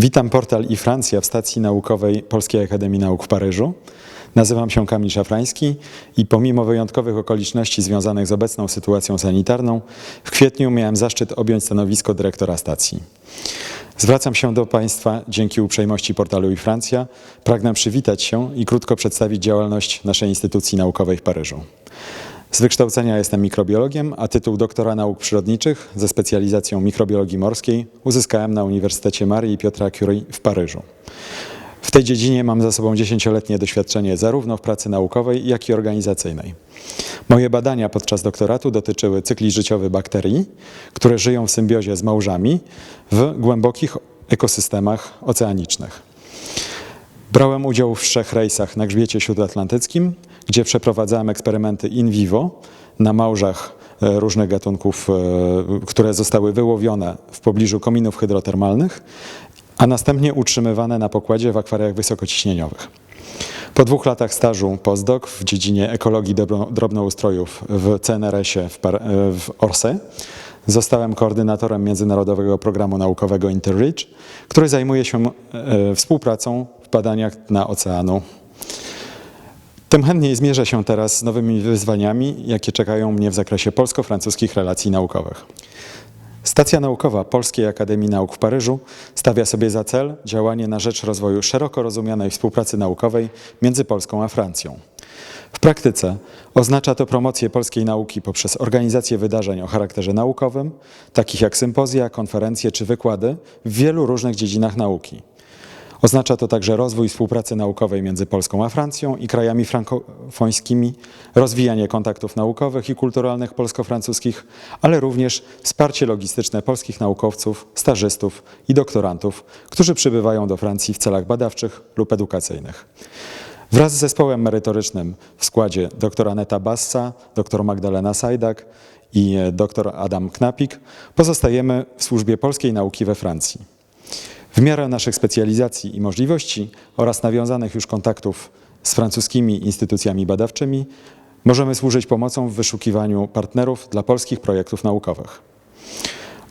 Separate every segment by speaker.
Speaker 1: Witam portal i Francja w stacji naukowej Polskiej Akademii Nauk w Paryżu. Nazywam się Kamil Szafrański i pomimo wyjątkowych okoliczności związanych z obecną sytuacją sanitarną, w kwietniu miałem zaszczyt objąć stanowisko dyrektora stacji. Zwracam się do Państwa dzięki uprzejmości portalu i Francja. Pragnę przywitać się i krótko przedstawić działalność naszej instytucji naukowej w Paryżu. Z wykształcenia jestem mikrobiologiem, a tytuł doktora nauk przyrodniczych ze specjalizacją mikrobiologii morskiej uzyskałem na Uniwersytecie Marii i Piotra Curie w Paryżu. W tej dziedzinie mam za sobą dziesięcioletnie doświadczenie zarówno w pracy naukowej, jak i organizacyjnej. Moje badania podczas doktoratu dotyczyły cykli życiowych bakterii, które żyją w symbiozie z małżami w głębokich ekosystemach oceanicznych. Brałem udział w trzech rejsach na grzbiecie śródatlantyckim, gdzie przeprowadzałem eksperymenty in vivo na małżach e, różnych gatunków, e, które zostały wyłowione w pobliżu kominów hydrotermalnych, a następnie utrzymywane na pokładzie w akwariach wysokociśnieniowych. Po dwóch latach stażu postdoc w dziedzinie ekologii drobno- drobnoustrojów w CNRS-ie w, e, w Orsay zostałem koordynatorem Międzynarodowego Programu Naukowego InterReach, który zajmuje się współpracą w badaniach na oceanu. Tym chętniej zmierzę się teraz z nowymi wyzwaniami, jakie czekają mnie w zakresie polsko-francuskich relacji naukowych. Stacja naukowa Polskiej Akademii Nauk w Paryżu stawia sobie za cel działanie na rzecz rozwoju szeroko rozumianej współpracy naukowej między Polską a Francją. W praktyce oznacza to promocję polskiej nauki poprzez organizację wydarzeń o charakterze naukowym, takich jak sympozja, konferencje czy wykłady w wielu różnych dziedzinach nauki. Oznacza to także rozwój współpracy naukowej między Polską a Francją i krajami frankofońskimi, rozwijanie kontaktów naukowych i kulturalnych polsko-francuskich, ale również wsparcie logistyczne polskich naukowców, stażystów i doktorantów, którzy przybywają do Francji w celach badawczych lub edukacyjnych. Wraz z zespołem merytorycznym w składzie dr Aneta Bassa, dr Magdalena Sajdak i dr Adam Knapik pozostajemy w służbie polskiej nauki we Francji. W miarę naszych specjalizacji i możliwości oraz nawiązanych już kontaktów z francuskimi instytucjami badawczymi możemy służyć pomocą w wyszukiwaniu partnerów dla polskich projektów naukowych.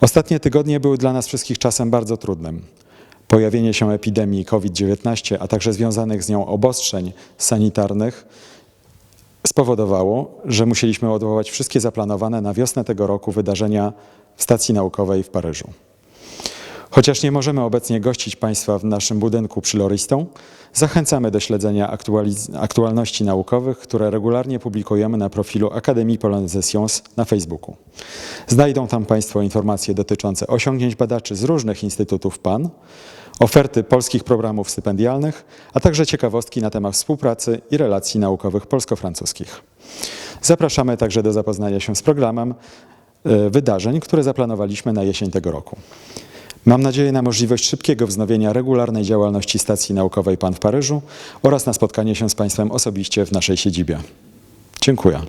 Speaker 1: Ostatnie tygodnie były dla nas wszystkich czasem bardzo trudnym. Pojawienie się epidemii COVID-19, a także związanych z nią obostrzeń sanitarnych spowodowało, że musieliśmy odwołać wszystkie zaplanowane na wiosnę tego roku wydarzenia w stacji naukowej w Paryżu. Chociaż nie możemy obecnie gościć Państwa w naszym budynku przy Loristą, zachęcamy do śledzenia aktualności naukowych, które regularnie publikujemy na profilu Akademii Polonaise des Sciences na Facebooku. Znajdą tam Państwo informacje dotyczące osiągnięć badaczy z różnych instytutów PAN, oferty polskich programów stypendialnych, a także ciekawostki na temat współpracy i relacji naukowych polsko-francuskich. Zapraszamy także do zapoznania się z programem e, wydarzeń, które zaplanowaliśmy na jesień tego roku. Mam nadzieję na możliwość szybkiego wznowienia regularnej działalności stacji naukowej PAN w Paryżu oraz na spotkanie się z Państwem osobiście w naszej siedzibie. Dziękuję.